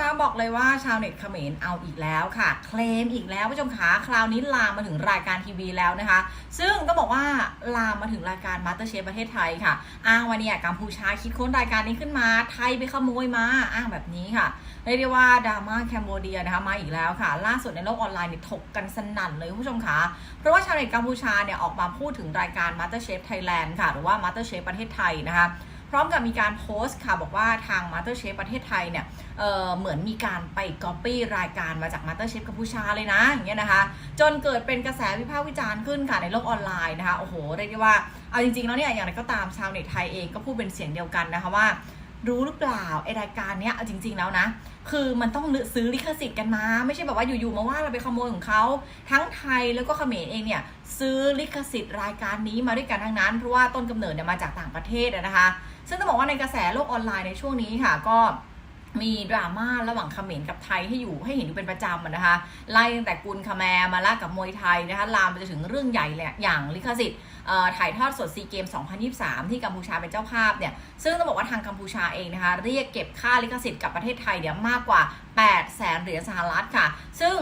คะบอกเลยว่าชาวเน็ตเขมรเอาอีกแล้วค่ะ เคลมอีกแล้วผู้ชมขาคราวนี้ลามมาถึงรายการทีวีแล้วนะคะ ซึ่งต้องบอกว่าลามมาถึงรายการมาสเตอร์เชฟประเทศไทยค่ะ อ้างว่าเนี่ยกัมพูชาคิดค้นรายการนี้ขึ้นมา ไทยไปขโมยมาอ้างแบบนี้ค่ะเรียกได้ว่าดราม่าแคมโบเดียนะคะมาอีกแล้วค่ะ ล่าสุดในโลกออนไลน์เนี่ยถกกันสนั่นเลยผู้ชมคะเพราะว่าชาวเน็ตกัมพูชาเนี่ยออกมาพูดถึงรายการ MasterChef Thailand ค่ะ หรือว่า MasterChef ประเทศไทยนะคะ พร้อมกับมีการโพสต์ค่ะบอกว่าทาง MasterChef ประเทศไทยเนี่ยเเหมือนมีการไปก๊อปปี้รายการมาจาก MasterChef กัมพูชาเลยนะอย่างเงี้ยนะคะ จนเกิดเป็นกระแสวิพากษ์วิจารณ์ขึ้นค่ะในโลกออนไลน์นะคะโอ้โหเรียกได้ว่าเอาจริงๆแล้วเนี่ยอย่างไรก็ตามชาวเน็ตไทยเองก็พูดเป็นเสียงเดียวกันนะคะว่า รู้หรือเปล่าไอรายการเนี้ยเอาจริง ๆแล้วนะ คือมันต้องซื้อลิขสิทธิ์กันมา ไม่ใช่แบบว่าอยู่ๆมาว่าเราไปขโมยของเขาทั้งไทยแล้วก็เขมรเองเนี่ยซื้อลิขสิทธิ์รายการนี้มาด้วยกันทั้งนั้น เพราะว่าต้นกำเนิดเนี่ยมาจากต่างประเทศนะคะ ซึ่งต้องบอกว่าในกระแสโลกออนไลน์ในช่วงนี้ค่ะก็ มีดราม่าระหว่างเขมรกับไทยให้อยู่ให้เห็นอยู่เป็นประจำอะนะคะไล่ตั้งแต่กุลคาแมมาละกับมวยไทยนะคะลามไปจนถึงเรื่องใหญ่เลยอย่างลิขสิทธิ์ถ่ายทอดสดซีเกม 2023 ที่กัมพูชาเป็นเจ้าภาพเนี่ยซึ่งต้องบอกว่าทางกัมพูชาเองนะคะเรียกเก็บค่าลิขสิทธิ์กับประเทศไทยเนี่ยมากกว่า 8 แสนเหรียญสหรัฐค่ะ ซึ่ง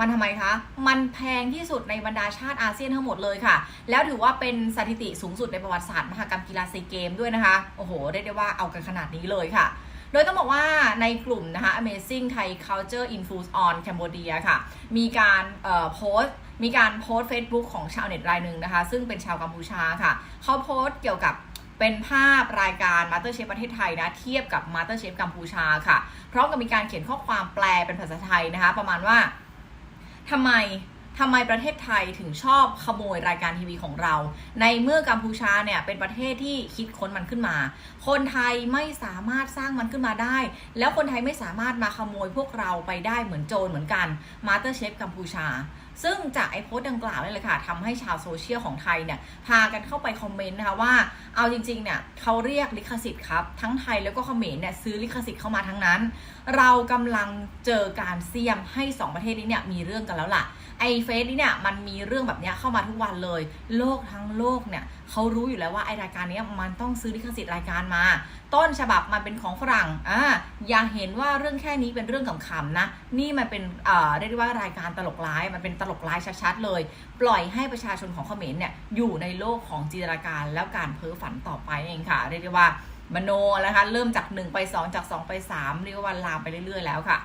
มันทำไมคะ มันแพงที่สุดในบรรดาชาติอาเซียนทั้งหมดเลยค่ะ แล้วถือว่าเป็นสถิติสูงสุดในประวัติศาสตร์มหกรรมกีฬาซีเกมด้วยนะคะ โอ้โห เรียกได้ว่าเอากันขนาดนี้เลยค่ะ โดยต้องบอกว่าในกลุ่มนะคะ Amazing Thai Culture Influence on Cambodia ค่ะ มีการโพสต์มีการโพสต์ Facebook ของชาวเน็ตรายหนึ่งนะคะ ซึ่งเป็นชาวกัมพูชาค่ะ เขาโพสต์เกี่ยวกับเป็นภาพรายการ MasterChef ประเทศไทยนะ เทียบกับ MasterChef กัมพูชาค่ะพร้อมกับมีการเขียนข้อความแปลเป็นภาษาไทยนะคะ ประมาณว่าทำไม ทำไมประเทศไทยถึงชอบขโมยรายการทีวีของเรา ในเมื่อกัมพูชาเนี่ยเป็นประเทศที่คิดค้นมันขึ้นมา คนไทยไม่สามารถสร้างมันขึ้นมาได้ แล้วคนไทยไม่สามารถมาขโมยพวกเราไปได้เหมือนโจรเหมือนกันมาสเตอร์เชฟกัมพูชา ซึ่งจากไอโพสต์ดังกล่าวนี่เลยค่ะทำให้ชาวโซเชียลของไทยเนี่ยพากันเข้าไปคอมเมนต์นะคะว่าเอาจริงๆเนี่ยเขาเรียกลิขสิทธิ์ครับ ทั้งไทยแล้วก็เขมรเนี่ยซื้อลิขสิทธิ์เข้ามาทั้งนั้น เรากำลังเจอการเสี่ยมให้สองประเทศนี้เนี่ยมีเรื่องกันแล้วล่ะไอเฟซนี่เนี่ยมันมีเรื่องแบบเนี้ยเข้ามาทุกวันเลย โลกทั้งโลกเนี่ยเขารู้อยู่แล้วว่าไอรายการนี้มันต้องซื้อลิขสิทธิ์รายการมา ต้นฉบับมันเป็นของฝรั่งอ่าอย่าเห็นว่าเรื่องแค่นี้เป็นเรื่องขำๆนะ นี่มันเป็นเอ่อเรียกได้ว่ารายการตลกร้ายมันเป็นตลกร้ายชัดๆเลย ปล่อยให้ประชาชนของเขมรเนี่ยอยู่ในโลกของจินตนาการแล้วการเพ้อฝันต่อไปเองค่ะเรียกได้ว่ามโนนะคะเริ่มจาก 1 ไป 2 จาก 2 ไป 3 เรียกว่าลามไปเรื่อย ๆ แล้วค่ะ